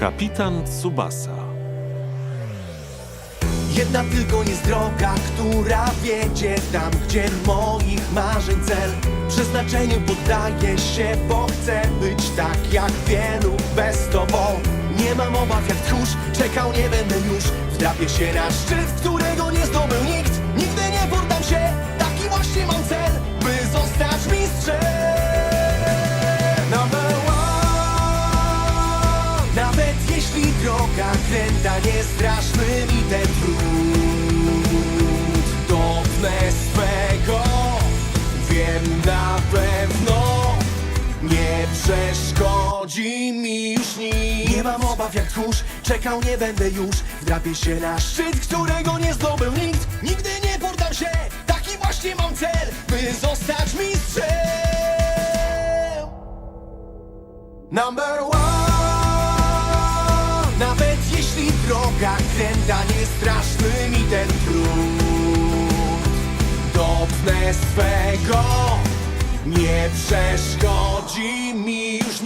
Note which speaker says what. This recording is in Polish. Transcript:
Speaker 1: Kapitan Tsubasa.
Speaker 2: Jedna tylko jest droga, która wiedzie tam, gdzie moich marzeń cel. Przeznaczeniu poddaję się, bo chcę być tak jak wielu bez tobą. Nie mam obaw jak tchórz, czekał nie będę już. Wdrapię się na szczyt, którego nie zdobył ten trud Dopnę swego. Wiem na pewno Nie przeszkodzi mi już nic. Nie mam obaw jak tchórz Czekał nie będę już. Wdrapię się na szczyt, którego nie zdobył nikt. Nigdy nie poddam się Taki właśnie mam cel By zostać mistrzem. Number one Nawet droga kręta nie straszny mi ten trud. Dopnę swego Nie przeszkodzi mi już